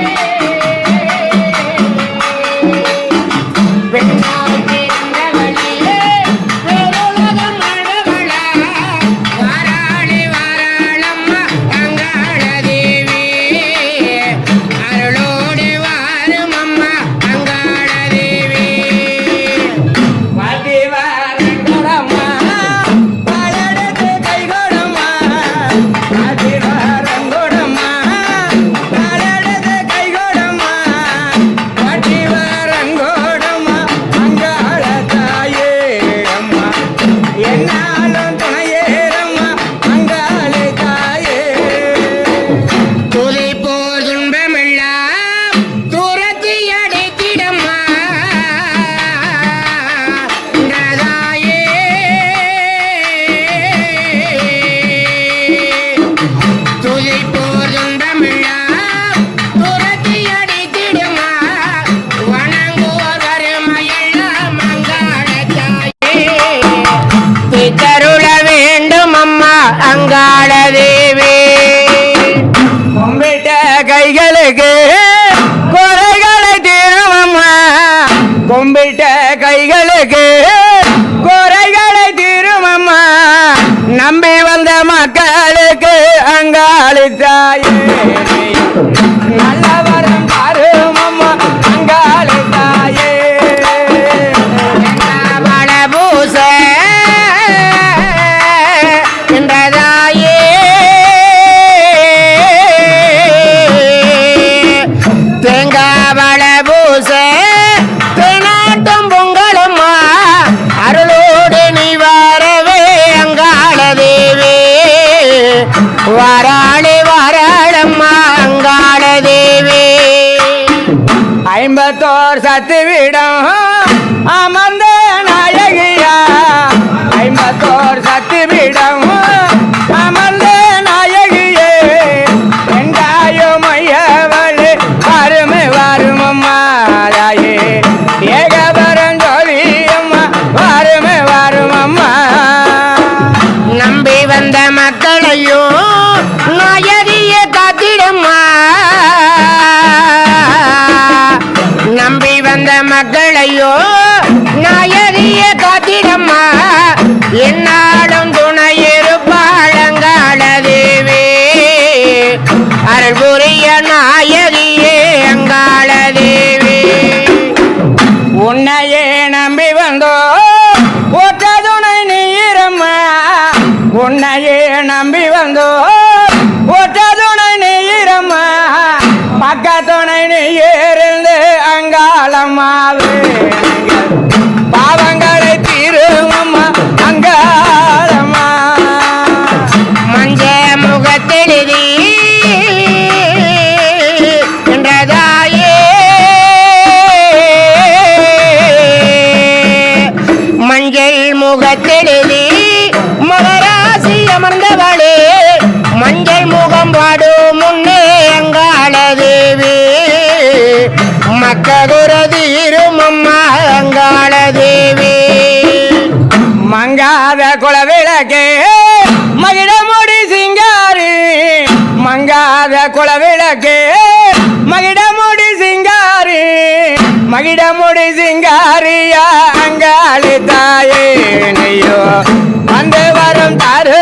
Yeah. Humberto மங்காத குலவிளக்கே. மகிடமுடி சிங்காரி மங்காத குலவிளக்கே. மகிடமுடி சிங்காரி மகிடமுடி சிங்காரியா அங்காளி தாயே நீயோ வந்து வரும் தாரு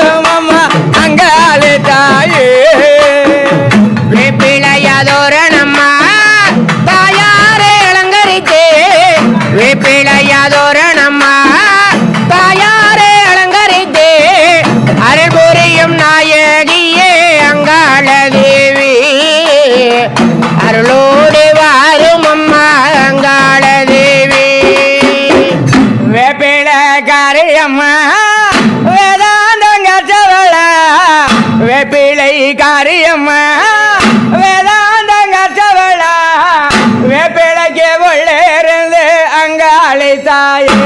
மாரியம்மா வேதாந்த கற்றவளா வேப்பிளக்கே உள்ளேருந்து அங்காளை தாயே.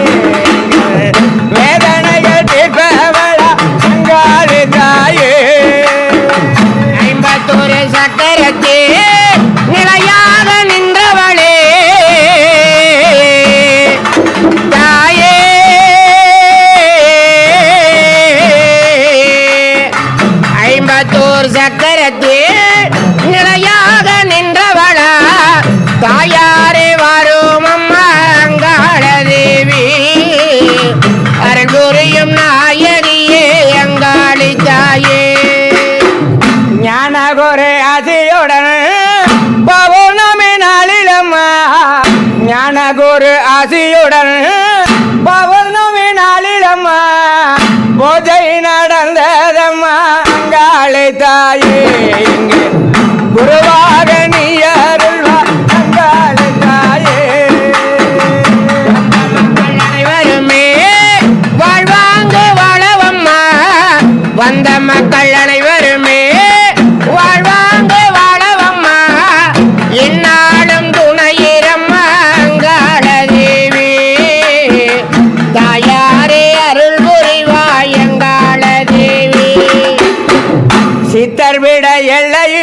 அடியாரே வாரும் அம்மா அங்காள தேவி அருள் புரியும் நாயகியே அங்காளி தாயே. ஞானகோரே ஆசையுடன் பௌர்ணமி நாளிலம்மா ஞானகோரு ஆசையுடன்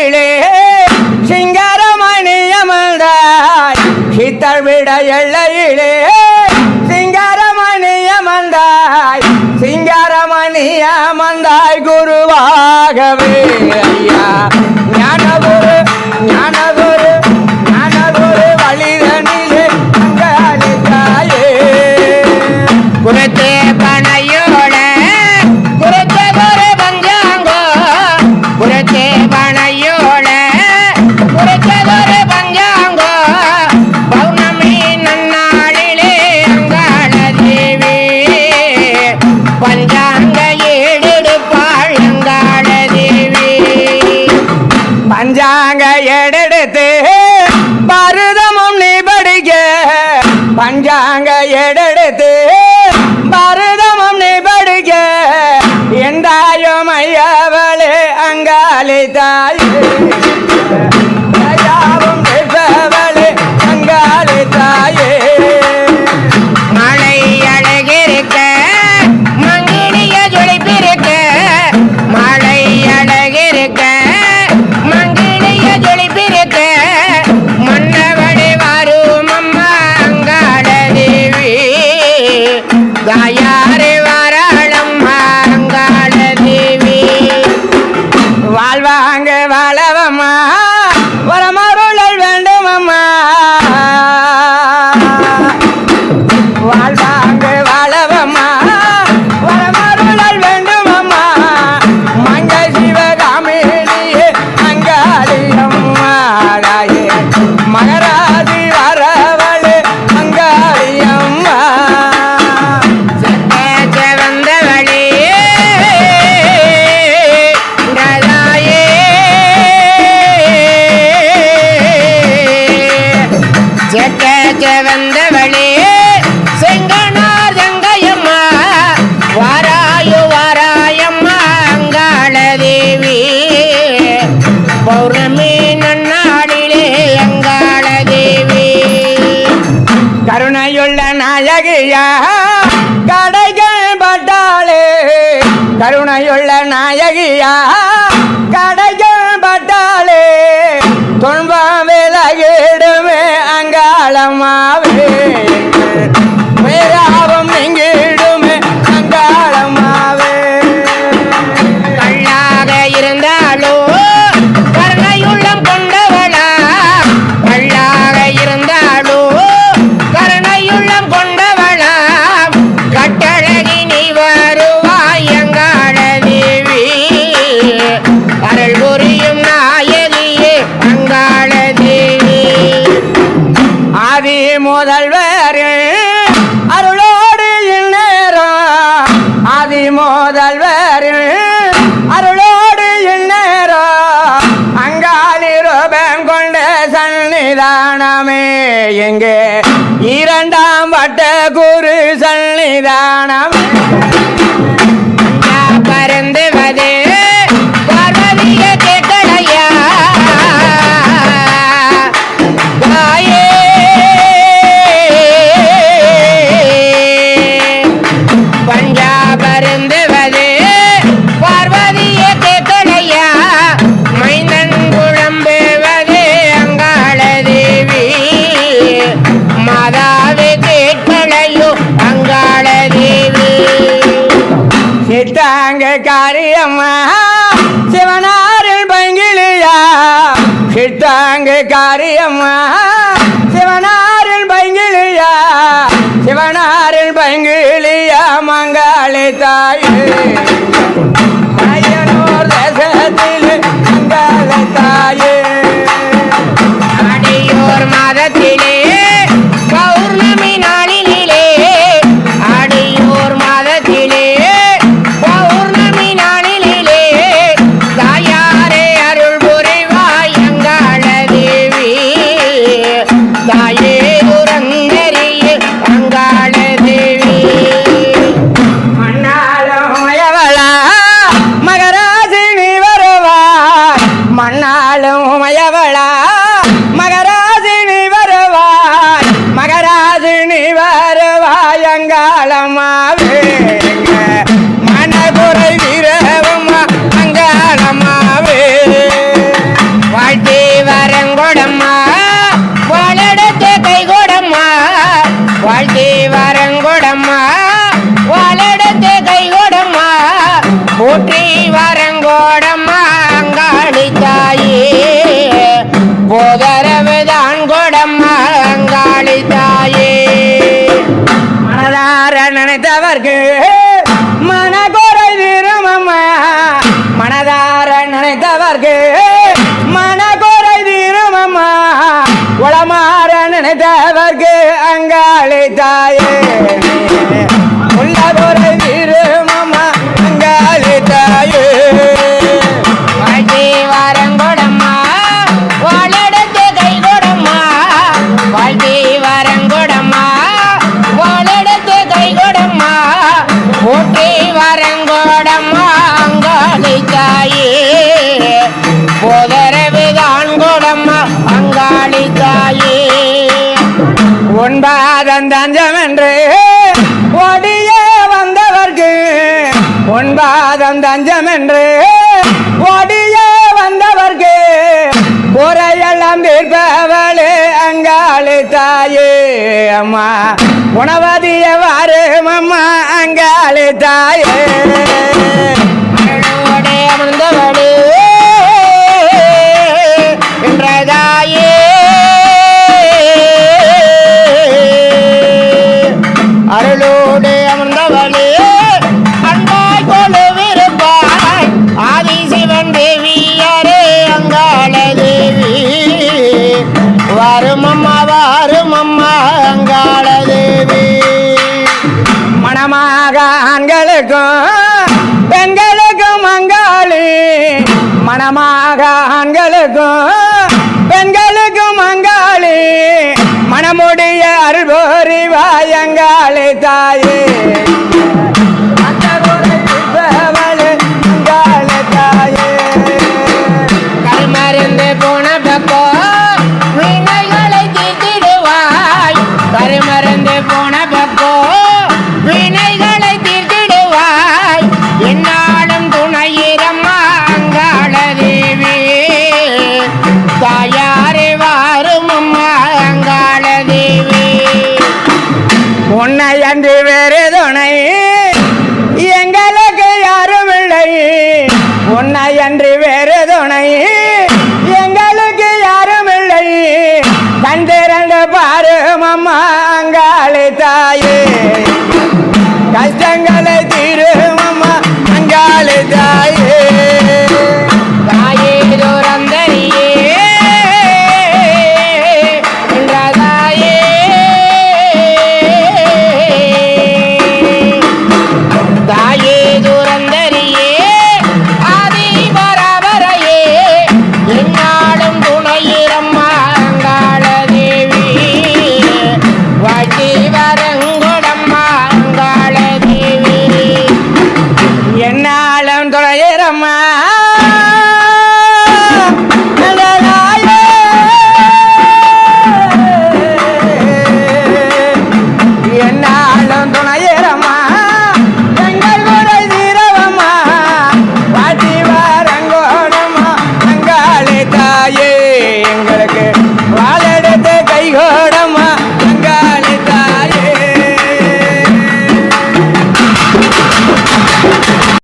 மயிலே சிங்காரமணி அமர்ந்தாய். சித்தழ்விட எல்லையிலே சிங்காரமணி அமர்ந்தாய். சிங்காரமணி அமர்ந்தாய் குருவாகவே. dale, dale. கண்டன் அழகியா? கடைகள் பட்டாளே கருணையுள்ள நாயகியா? கடைகள் பட்டாளே துன்பம் விலகிடுமே அங்காளமாவே சன்னிதானமே எங்கே? இரண்டாம் வட்ட குரு சன்னிதானமே. ma வரும் உமையவளா. மகராஜினி வருவாய். மகராஜினி வருவாய் அங்காளமாவே மனபுரை வீரவம்மா அங்காளமாவே வாட்டி வரங்கொடம்மா வாழடத்தை கைகூடம்மா வாழ்த்தி வரங்கொடம்மா வாழடத்தை கைகூடம்மா போற்றி வர உன்பாதம் தஞ்சம் என்று ஓடியே வந்தவர்க்கு குறையெல்லாம் தீர்ப்பவளே அங்காளி தாயே அம்மா. உணவதியவாறு அம்மா அங்காளி தாயே. அமர்ந்தவளே. நம்முடைய அருள் போரி வாயங்காலே தாயே. Bye.